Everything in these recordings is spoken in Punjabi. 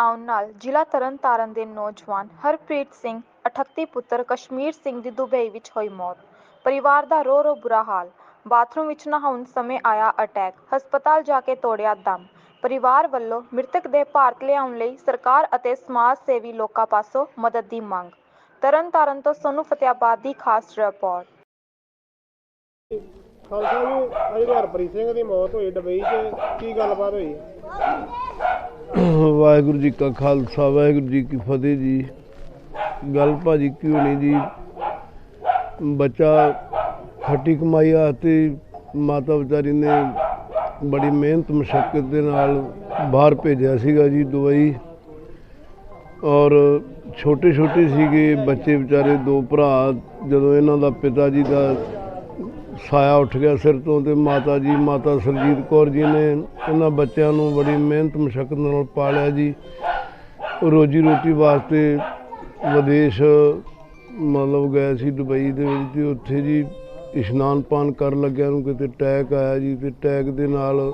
ਆਉਣ ਨਾਲ ਜ਼ਿਲ੍ਹਾ ਤਰਨਤਾਰਨ ਦੇ ਨੌਜਵਾਨ ਹਰਪ੍ਰੀਤ ਸਿੰਘ 38 ਪੁੱਤਰ ਕਸ਼ਮੀਰ ਸਿੰਘ ਦੀ ਦੁਬਈ ਵਿੱਚ ਹੋਈ ਮੌਤ। ਪਰਿਵਾਰ ਦਾ ਰੋ ਰੋ ਬੁਰਾ ਹਾਲ। ਬਾਥਰੂਮ ਵਿੱਚ ਨਹਾਉਣ ਸਮੇਂ ਆਇਆ ਅਟੈਕ। ਹਸਪਤਾਲ ਜਾ ਕੇ ਤੋੜਿਆ ਦਮ। ਪਰਿਵਾਰ ਵੱਲੋਂ ਮ੍ਰਿਤਕ ਦੇ ਭਾਰਤ ਲਿਆਉਣ ਲਈ ਸਰਕਾਰ ਅਤੇ ਸਮਾਜ ਸੇਵੀ ਲੋਕਾਂ ਪਾਸੋਂ ਮਦਦ ਦੀ ਮੰਗ। ਤਰਨਤਾਰਨ ਤੋਂ ਸੋਨੂੰ ਫਤਿਆਬਾਦ ਦੀ ਖਾਸ ਰਿਪੋਰਟ। ਖਾਲਸਾ ਜੀ ਅੱਜ ਹਰਪ੍ਰੀਤ ਸਿੰਘ ਦੀ ਮੌਤ ਹੋਈ ਦੁਬਈ 'ਚ। ਕੀ ਗੱਲਬਾਤ ਹੋਈ? ਵਾਹਿਗੁਰੂ ਜੀ ਕਾ ਖਾਲਸਾ, ਵਾਹਿਗੁਰੂ ਜੀ ਕੀ ਫਤਿਹ ਜੀ। ਗੱਲ ਭਾਜੀ ਕੀ ਹੋਣੀ ਜੀ? ਬੱਚਾ ਖੱਟੀ ਕਮਾਈ ਆ ਤੇ ਮਾਤਾ ਵਿਚਾਰੀ ਨੇ ਬੜੀ ਮਿਹਨਤ, ਮੁਸ਼ਕਲ ਦੇ ਨਾਲ ਬਾਹਰ ਭੇਜਿਆ ਸੀਗਾ ਜੀ ਦੁਬਈ ਔਰ ਛੋਟੇ ਛੋਟੇ ਸੀਗੇ ਬੱਚੇ ਵਿਚਾਰੇ, ਦੋ ਭਰਾ, ਜਦੋਂ ਇਹਨਾਂ ਦਾ ਪਿਤਾ ਜੀ ਦਾ ਸਾਇਆ ਉੱਠ ਗਿਆ ਸਿਰ ਤੋਂ ਤੇ ਮਾਤਾ ਜੀ, ਮਾਤਾ ਸਰਜੀਤ ਕੌਰ ਜੀ ਨੇ ਇਹਨਾਂ ਬੱਚਿਆਂ ਨੂੰ ਬੜੀ ਮਿਹਨਤ, ਮੁਸ਼ਕਲ ਨਾਲ ਪਾਲਿਆ ਜੀ। ਰੋਜੀ ਰੋਟੀ ਵਾਸਤੇ ਵਿਦੇਸ਼, ਮਤਲਬ ਗਏ ਸੀ ਦੁਬਈ ਦੇ ਵਿੱਚ ਤੇ ਉੱਥੇ ਜੀ ਇਸ਼ਨਾਨ ਪਾਨ ਕਰਨ ਲੱਗਿਆ ਨੂੰ ਕਿਤੇ ਟੈਕ ਆਇਆ ਜੀ ਤੇ ਟੈਕ ਦੇ ਨਾਲ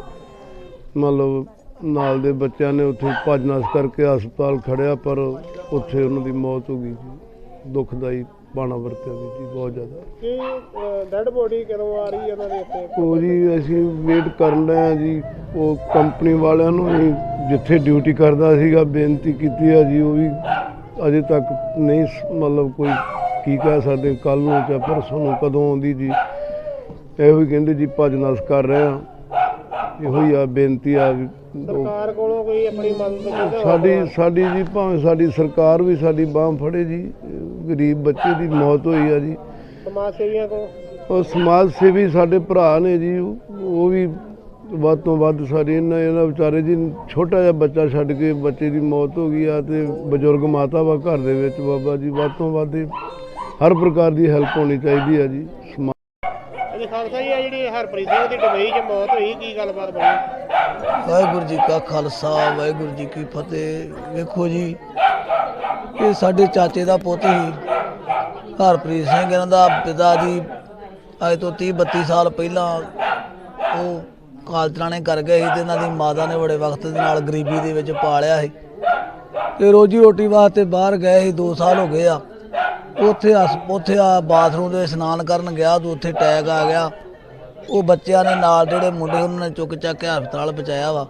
ਮਤਲਬ ਨਾਲ ਦੇ ਬੱਚਿਆਂ ਨੇ ਉੱਥੇ ਭੱਜ ਕਰਕੇ ਹਸਪਤਾਲ ਖੜਿਆ ਪਰ ਉੱਥੇ ਉਹਨਾਂ ਦੀ ਮੌਤ ਹੋ ਗਈ ਜੀ। ਦੁਖਦਾਈ ਬਾਣਾ ਵਰਤਿਆ ਵੀ ਜੀ ਬਹੁਤ ਜ਼ਿਆਦਾ। ਕੀ ਡੈਡ ਬੋਡੀ ਕਦੋਂ ਆ ਰਹੀ ਹੈ ਉਹਨਾਂ ਦੇ ਇੱਥੇ? ਉਹ ਜੀ ਅਸੀਂ ਵੇਟ ਕਰਨ ਰਹੇ ਜੀ ਉਹ ਕੰਪਨੀ ਵਾਲਿਆਂ ਨੂੰ ਵੀ ਜਿੱਥੇ ਡਿਊਟੀ ਕਰਦਾ ਸੀਗਾ ਬੇਨਤੀ ਕੀਤੀ ਆ ਜੀ ਉਹ ਵੀ ਅਜੇ ਤੱਕ ਨਹੀਂ ਸ- ਮਤਲਬ ਕੋਈ ਕੀ ਕਹਿ ਸਕਦੇ ਕੱਲ ਨੂੰ ਜਾਂ ਪਰਸੋਂ ਨੂੰ ਕਦੋਂ ਆਉਂਦੀ ਜੀ। ਇਹੋ ਹੀ ਕਹਿੰਦੇ ਜੀ ਭੱਜ ਨਸ ਕਰ ਰਹੇ ਆ ਇਹੋ ਹੀ ਆ ਬੇਨਤੀ ਆ ਵੀ ਉਹ ਸਰਕਾਰ ਕੋਲੋਂ ਕੋਈ ਆਪਣੀ ਮਦਦ ਸਾਡੀ ਸਾਡੀ ਜੀ ਭਾਵੇਂ ਸਾਡੀ ਸਰਕਾਰ ਵੀ ਸਾਡੀ ਬਾਹ ਫੜੇ ਜੀ ਗਰੀਬ ਬੱਚੇ ਦੀ ਮੌਤ ਹੋਈ ਆ ਜੀ। ਸਮਾਜ ਸੇਵੀਆਂ ਕੋਲ ਉਹ ਸਮਾਜ ਸੇਵੀ ਸਾਡੇ ਭਰਾ ਨੇ ਜੀ ਉਹ ਵੀ ਵੱਧ ਤੋਂ ਵੱਧ ਸਾਡੇ ਇਹਨਾਂ ਇਹਨਾਂ ਵਿਚਾਰੇ ਜੀ ਛੋਟਾ ਜਿਹਾ ਬੱਚਾ ਛੱਡ ਕੇ ਬੱਚੇ ਦੀ ਮੌਤ ਹੋ ਗਈ ਆ ਤੇ ਬਜ਼ੁਰਗ ਮਾਤਾ ਵਾ ਘਰ ਦੇ ਵਿੱਚ ਬਾਬਾ ਜੀ ਵੱਧ ਤੋਂ ਵੱਧ ਹਰ ਪ੍ਰਕਾਰ ਦੀ ਹੈਲਪ ਹੋਣੀ ਚਾਹੀਦੀ ਆ ਜੀ। ਅਜੇ ਖਾਲਸਾ ਜੀ ਆ ਜਿਹੜੀ ਹਰਪ੍ਰੀਤ ਸਿੰਘ ਦੀ ਦੁਬਈ 'ਚ ਮੌਤ ਹੋਈ ਕੀ ਗੱਲਬਾਤ ਬਣੀ? ਵਾਹਿਗੁਰੂ ਜੀ ਕਾ ਖਾਲਸਾ ਵਾਹਿਗੁਰੂ ਜੀ ਕੀ ਫਤਿਹ। ਵੇਖੋ ਜੀ ਇਹ ਸਾਡੇ ਚਾਚੇ ਦਾ ਪੁੱਤ ਸੀ ਹਰਪ੍ਰੀਤ ਸਿੰਘ, ਇਹਨਾਂ ਦਾ ਪਿਤਾ ਜੀ ਅੱਜ ਤੋਂ 30 32 ਸਾਲ ਪਹਿਲਾਂ ਉਹ ਕਾਲਤਰਾਣੇ ਕਰ ਗਏ ਸੀ ਤੇ ਇਹਨਾਂ ਦੀ ਮਾਤਾ ਨੇ ਬੜੇ ਵਕਤ ਦੇ ਨਾਲ ਗਰੀਬੀ ਦੇ ਵਿੱਚ ਪਾਲਿਆ ਸੀ। ਤੇ ਰੋਜੀ ਰੋਟੀ ਵਾਸਤੇ ਬਾਹਰ ਗਏ ਸੀ 2 ਸਾਲ ਹੋ ਗਏ ਆ। ਉੱਥੇ ਹਸ, ਉੱਥੇ ਆ ਬਾਥਰੂਮ ਦੇ ਇਸ਼ਨਾਨ ਕਰਨ ਗਿਆ, ਤੇ ਉੱਥੇ ਟੈਗ ਆ ਗਿਆ। ਉਹ ਬੱਚਿਆਂ ਨੇ ਨਾਲ ਜਿਹੜੇ ਮੁੰਡੇ ਉਹਨਾਂ ਨੇ ਚੁੱਕ ਚੱਕ ਕੇ ਹਸਪਤਾਲ ਪਹੁੰਚਾਇਆ ਵਾ।